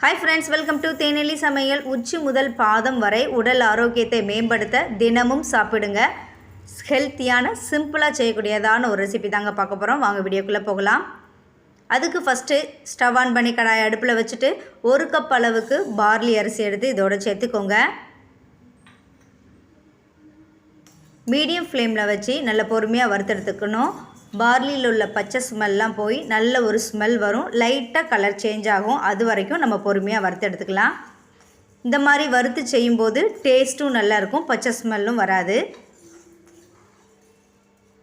Hi friends welcome to Thenelli Samayal உச்சி முதல் பாதம் வரை உடல் ஆரோக்கியத்தை மேம்படுத்த தினமும் சாப்பிடுங்க. ஹெல்த்தியான சிம்பிளாக செய்யக்கூடியதான ஒரு ரெசிபி தாங்க பார்க்க போகிறோம் வாங்க வீடியோக்குள்ளே போகலாம். அதுக்கு ஃபஸ்ட்டு ஸ்டவ் ஆன் பண்ணி கடாய் அடுப்பில் வச்சுட்டு ஒரு கப் அளவுக்கு பார்லி அரிசி எடுத்து இதோட சேர்த்துக்கோங்க. மீடியம் ஃப்ளேமில் வச்சு நல்ல பொறுமையாக வறுத்தெடுத்துக்கணும். பார்லியில் உள்ள பச்சை ஸ்மெல்லாம் போய் நல்ல ஒரு ஸ்மெல் வரும். லைட்டாக கலர் சேஞ்ச் ஆகும். அது வரைக்கும் நம்ம பொறுமையாக வறுத்தெடுத்துக்கலாம் இந்த மாதிரி வறுத்து செய்யும்போது டேஸ்ட்டும் நல்லாயிருக்கும் பச்சை ஸ்மெல்லும் வராது.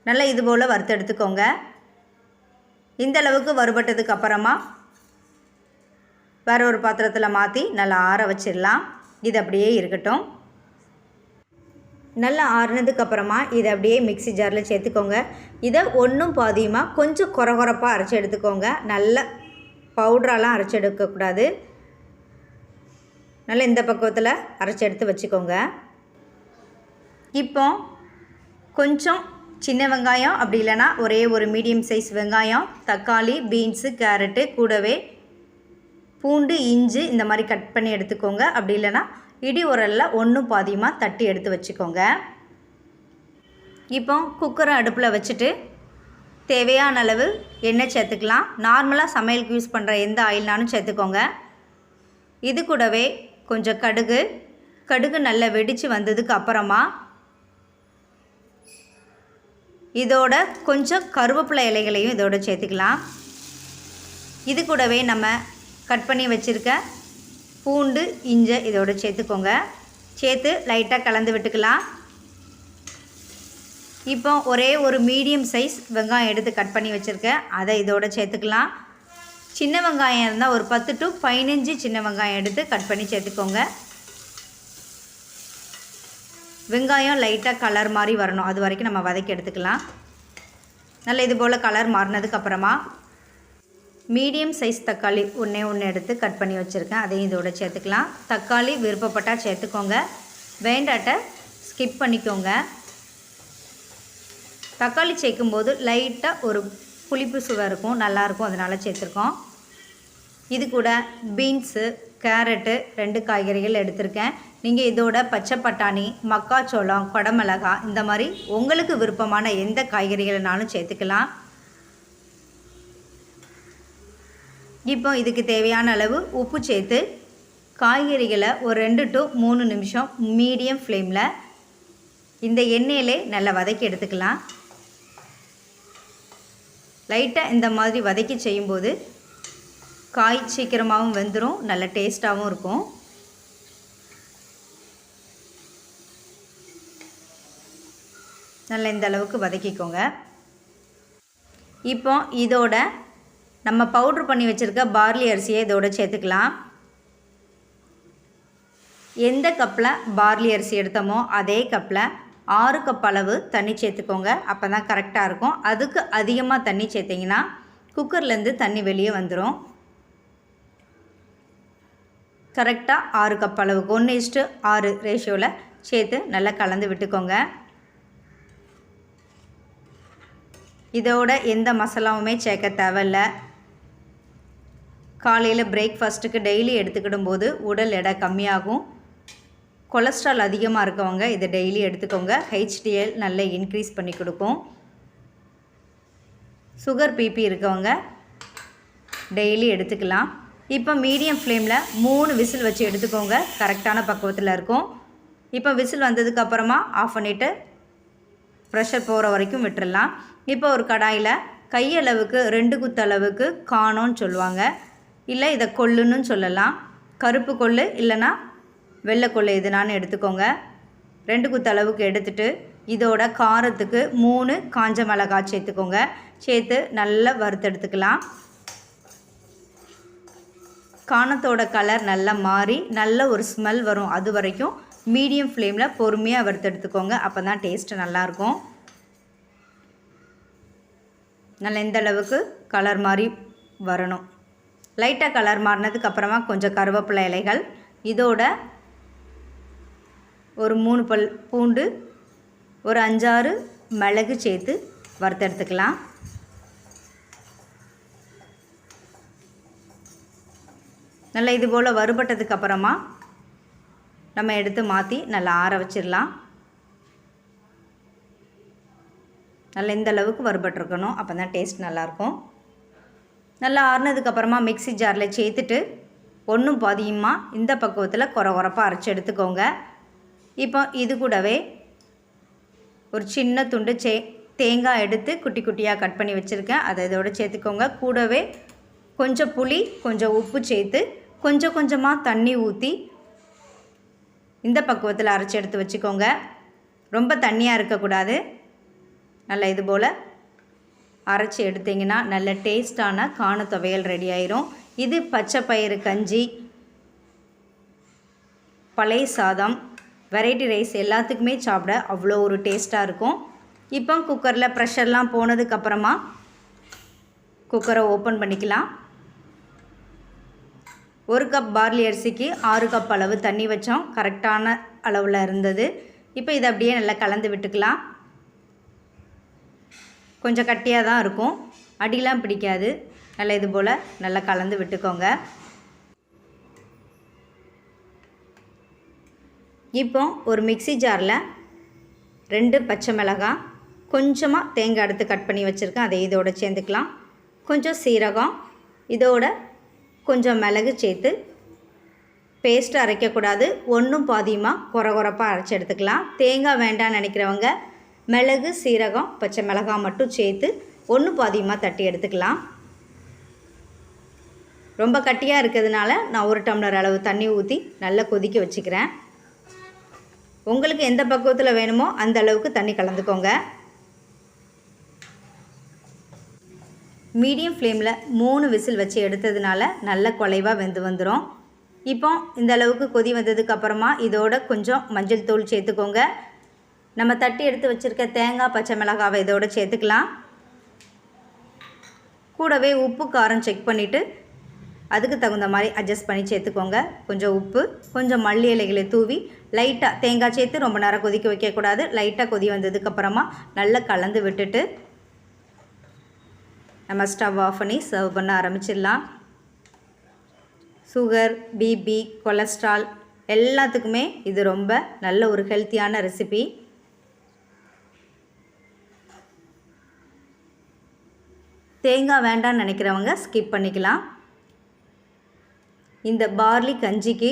நல்லா இது போல் வறுத்து எடுத்துக்கோங்க. இந்த அளவுக்கு வறுபட்டதுக்கு அப்புறமா வேற ஒரு பாத்திரத்தில் மாற்றி நல்லா ஆற வச்சிடலாம். இது அப்படியே இருக்கட்டும். நல்லா ஆறுனதுக்கு அப்புறமா இதை அப்படியே மிக்ஸி ஜாரில் சேர்த்துக்கோங்க. இதை ஒன்றும் பாதியமாக கொஞ்சம் குறகுறப்பாக அரைச்சி எடுத்துக்கோங்க. நல்ல பவுட்ராலாம் அரைச்சி எடுக்கக்கூடாது நல்லா இந்த பக்குவத்தில் அரைச்சி எடுத்து வச்சுக்கோங்க. இப்போ கொஞ்சம் சின்ன வெங்காயம் அப்படி இல்லைன்னா ஒரே ஒரு மீடியம் சைஸ் வெங்காயம் தக்காளி பீன்ஸு கேரட்டு கூடவே பூண்டு இஞ்சி இந்த மாதிரி கட் பண்ணி எடுத்துக்கோங்க. அப்படி இல்லைன்னா இடி உரலில் ஒன்றும் பாதியமாக தட்டி எடுத்து வச்சுக்கோங்க. இப்போ குக்கரை அடுப்பில் வச்சுட்டு தேவையான அளவு எண்ணெய் சேர்த்துக்கலாம். நார்மலாக சமையலுக்கு யூஸ் பண்ணுற எந்த ஆயில்னாலும் சேர்த்துக்கோங்க. இது கூடவே கொஞ்சம் கடுகு கடுகு நல்லா வெடித்து வந்ததுக்கு அப்புறமா இதோட கொஞ்சம் கருவேப்பிலை இலைகளையும் இதோட சேர்த்துக்கலாம். இது கூடவே நம்ம கட் பண்ணி வச்சுருக்க பூண்டு இஞ்சை இதோடு சேர்த்துக்கோங்க. சேர்த்து லைட்டாக கலந்து விட்டுக்கலாம். இப்போ ஒரே ஒரு மீடியம் சைஸ் வெங்காயம் எடுத்து கட் பண்ணி வச்சுருக்கேன். அதை இதோட சேர்த்துக்கலாம். சின்ன வெங்காயம் இருந்தால் ஒரு பத்து டு பதினஞ்சு சின்ன வெங்காயம் எடுத்து கட் பண்ணி சேர்த்துக்கோங்க. வெங்காயம் லைட்டாக கலர் மாதிரி வரணும். அது வரைக்கும் நம்ம வதக்கி எடுத்துக்கலாம். நல்ல இது போல் கலர் மாறினதுக்கப்புறமா மீடியம் சைஸ் தக்காளி ஒன்றே ஒன்று எடுத்து கட் பண்ணி வச்சுருக்கேன். அதையும் இதோட சேர்த்துக்கலாம். தக்காளி விருப்பப்பட்டால் சேர்த்துக்கோங்க. வேண்டாட்ட ஸ்கிப் பண்ணிக்கோங்க. தக்காளி சேர்க்கும்போது லைட்டாக ஒரு புளிப்பு சுவை இருக்கும். நல்லாயிருக்கும் அதனால் சேர்த்துருக்கோம். இது கூட பீன்ஸு கேரட்டு ரெண்டு காய்கறிகள் எடுத்திருக்கேன். நீங்கள் இதோட பச்சை பட்டாணி மக்காச்சோளம் கொடமிளகா இந்த மாதிரி உங்களுக்கு விருப்பமான எந்த காய்கறிகள்னாலும் சேர்த்துக்கலாம். இப்போ இதுக்கு தேவையான அளவு உப்பு சேர்த்து காய்கறிகளை ஒரு ரெண்டு டு மூணு நிமிஷம் மீடியம் ஃப்ளேமில் இந்த எண்ணெயிலே நல்லா வதக்கி எடுத்துக்கலாம். லைட்டாக இந்த மாதிரி வதக்கி செய்யும்போது காய் சீக்கிரமாகவும் வெந்துடும் நல்ல டேஸ்ட்டாகவும் இருக்கும். நல்லா இந்த அளவுக்கு வதக்கிக்கோங்க. இப்போ இதோட நம்ம பவுட்ரு பண்ணி வச்சுருக்க பார்லி அரிசியை இதோட சேர்த்துக்கலாம். எந்த கப்பில் பார்லி அரிசி எடுத்தோமோ அதே கப்பில் ஆறு கப் அளவு தண்ணி சேர்த்துக்கோங்க. அப்போ தான் கரெக்டாக இருக்கும். அதுக்கு அதிகமாக தண்ணி சேர்த்திங்கன்னா குக்கர்லேருந்து தண்ணி வெளியே வந்துடும் கரெக்டாக ஆறு கப் அளவுக்கு ஒன்று இஸ்ட்டு ஆறு ரேஷியோவில் சேர்த்து நல்லா கலந்து விட்டுக்கோங்க. இதோட எந்த மசாலாவுமே சேர்க்க தேவையில்ல. காலையில் பிரேக்ஃபாஸ்ட்டுக்கு டெய்லி எடுத்துக்கிடும் போது உடல் எடை கம்மியாகும். கொலஸ்ட்ரால் அதிகமாக இருக்கவங்க இதை டெய்லி எடுத்துக்கோங்க. ஹெச்டிஎல் நல்ல இன்க்ரீஸ் பண்ணி கொடுக்கும். சுகர் பிபி இருக்கவங்க டெய்லி எடுத்துக்கலாம். இப்போ மீடியம் ஃப்ளேமில் மூணு விசில் வச்சு எடுத்துக்கோங்க. கரெக்டான பக்குவத்தில் இருக்கும். இப்போ விசில் வந்ததுக்கப்புறமா ஆஃப் பண்ணிவிட்டு ப்ரெஷர் போகிற வரைக்கும் விட்டுறலாம். இப்போ ஒரு கடாயில் கையளவுக்கு ரெண்டு குத்தளவுக்கு காணோன்னு சொல்லுவாங்க. இல்லை இதை கொள்ளுன்னு சொல்லலாம். கருப்பு கொள்ளு இல்லைன்னா வெள்ளை கொள்ளு எதுனான்னு எடுத்துக்கோங்க. ரெண்டு குத்து அளவுக்கு எடுத்துட்டு இதோட காரத்துக்கு மூணு காஞ்ச மிளகாய் சேர்த்துக்கோங்க. சேர்த்து நல்லா வறுத்தெடுத்துக்கலாம் காணத்தோட கலர் நல்லா மாறி நல்ல ஒரு ஸ்மெல் வரும் அது வரைக்கும் மீடியம் ஃப்ளேமில் பொறுமையாக வறுத்தெடுத்துக்கோங்க அப்போ தான் டேஸ்ட்டு நல்லாயிருக்கும். நல்லா இந்த அளவுக்கு கலர் மாதிரி வரணும். லைட்டாக கலர் மாறினதுக்கு அப்புறமா கொஞ்சம் கருவேப்பிலை இலைகள். இதோட ஒரு மூணு பல் பூண்டு ஒரு அஞ்சாறு மிளகு சேர்த்து வறுத்தெடுத்துக்கலாம். நல்லா இது போல் வறுபட்டதுக்கு அப்புறமா நம்ம எடுத்து மாற்றி நல்லா ஆற வச்சிடலாம். நல்லா இந்த அளவுக்கு வறுபட்டிருக்கணும். அப்போ தான் டேஸ்ட் நல்லாயிருக்கும் நல்லா ஆறுனதுக்கப்புறமா மிக்ஸி ஜாரில் சேர்த்துட்டு ஒன்றும் பாதியுமா இந்த பக்குவத்தில் குறை குறைப்பாக அரைச்சி எடுத்துக்கோங்க. இப்போ இது கூடவே ஒரு சின்ன துண்டு சே தேங்காய் எடுத்து குட்டி குட்டியாக கட் பண்ணி வச்சுருக்கேன். அதை இதோட சேர்த்துக்கோங்க. கூடவே கொஞ்சம் புளி கொஞ்சம் உப்பு சேர்த்து கொஞ்சம் கொஞ்சமாக தண்ணி ஊற்றி இந்த பக்குவத்தில் அரைச்சி எடுத்து வச்சுக்கோங்க. ரொம்ப தண்ணியாக இருக்கக்கூடாது நல்லா இது போல் அரைச்சி எடுத்திங்கன்னா நல்ல டேஸ்டான காண துவையல் ரெடி ஆயிரும். இது பச்சை பயிறு கஞ்சி பழைய சாதம் வெரைட்டி ரைஸ் எல்லாத்துக்குமே சாப்பிட அவ்வளோ ஒரு டேஸ்ட்டாக இருக்கும். இப்போ குக்கரில் ப்ரெஷர்லாம் போனதுக்கப்புறமா குக்கரை ஓப்பன் பண்ணிக்கலாம். ஒரு கப் பார்லி அரிசிக்கு ஆறு கப் அளவு தண்ணி வச்சோம். கரெக்டான அளவில் இருந்தது. இப்போ இதை அப்படியே நல்லா கலந்து விட்டுக்கலாம். கொஞ்சம் கட்டியாக தான் இருக்கும். அடிலாம் பிடிக்காது. நல்லா இது போல் நல்லா கலந்து விட்டுக்கோங்க. இப்போ ஒரு மிக்ஸி ஜாரில் ரெண்டு பச்சை மிளகாய் கொஞ்சமாக தேங்காய் எடுத்து கட் பண்ணி வச்சுருக்கேன். அதை இதோடு சேர்ந்துக்கலாம். கொஞ்சம் சீரகம் இதோட கொஞ்சம் மிளகு சேர்த்து பேஸ்ட்டு அரைக்கக்கூடாது. ஒன்றும் பாதியமாக குறை குறைப்பாக அரைச்சி எடுத்துக்கலாம். தேங்காய் வேண்டாம்னு நினைக்கிறவங்க மிளகு சீரகம் பச்சை மிளகாய் மட்டும் சேர்த்து ஒன்று பாதியமாக தட்டி எடுத்துக்கலாம். ரொம்ப கட்டியாக இருக்கிறதுனால நான் ஒரு டம்ளர் அளவு தண்ணி ஊற்றி நல்லா கொதிக்க வச்சுக்கிறேன். உங்களுக்கு எந்த பக்குவத்தில் வேணுமோ அந்த அளவுக்கு தண்ணி கலந்துக்கோங்க. மீடியம் ஃப்ளேமில் மூணு விசில் வச்சு எடுத்ததுனால நல்ல குலைவாக வெந்து வந்துடும் இப்போ இந்த அளவுக்கு கொதி வந்ததுக்கு அப்புறமா இதோட கொஞ்சம் மஞ்சள் தூள் சேர்த்துக்கோங்க. நம்ம தட்டி எடுத்து வச்சுருக்க தேங்காய் பச்சை மிளகாவை இதோடு சேர்த்துக்கலாம். கூடவே உப்பு காரம் செக் பண்ணிவிட்டு அதுக்கு தகுந்த மாதிரி அட்ஜஸ்ட் பண்ணி சேர்த்துக்கோங்க. கொஞ்சம் உப்பு கொஞ்சம் மல்லி இலைகளை தூவி லைட்டாக தேங்காய் சேர்த்து ரொம்ப நேரம் கொதிக்க வைக்கக்கூடாது. லைட்டாக கொதி வந்ததுக்கப்புறமா நல்லா கலந்து விட்டுட்டு நம்ம ஸ்டவ் ஆஃப் பண்ணி சர்வ் பண்ண ஆரம்பிச்சிடலாம். சுகர் பிபி கொலஸ்ட்ரால் எல்லாத்துக்குமே இது ரொம்ப நல்ல ஒரு ஹெல்த்தியான ரெசிபி தேங்காய் வேண்டாம்னு நினைக்கிறவங்க ஸ்கிப் பண்ணிக்கலாம். இந்த பார்லி கஞ்சிக்கு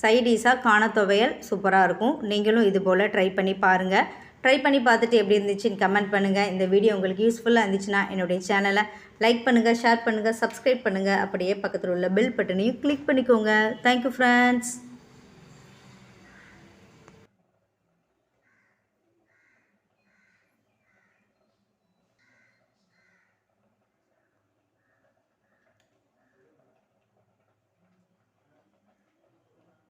சைடிஷாக காண துவையல் சூப்பராக இருக்கும். நீங்களும் இது போல் ட்ரை பண்ணி பாருங்கள் ட்ரை பண்ணி பார்த்துட்டு எப்படி இருந்துச்சுன்னு கமெண்ட் பண்ணுங்கள் இந்த வீடியோ உங்களுக்கு யூஸ்ஃபுல்லாக இருந்துச்சுன்னா என்னுடைய சேனலை லைக் பண்ணுங்கள் ஷேர் பண்ணுங்கள் சப்ஸ்கிரைப் பண்ணுங்கள் அப்படியே பக்கத்தில் உள்ள பெல் பட்டனையும் கிளிக் பண்ணிக்கோங்க. Thank you friends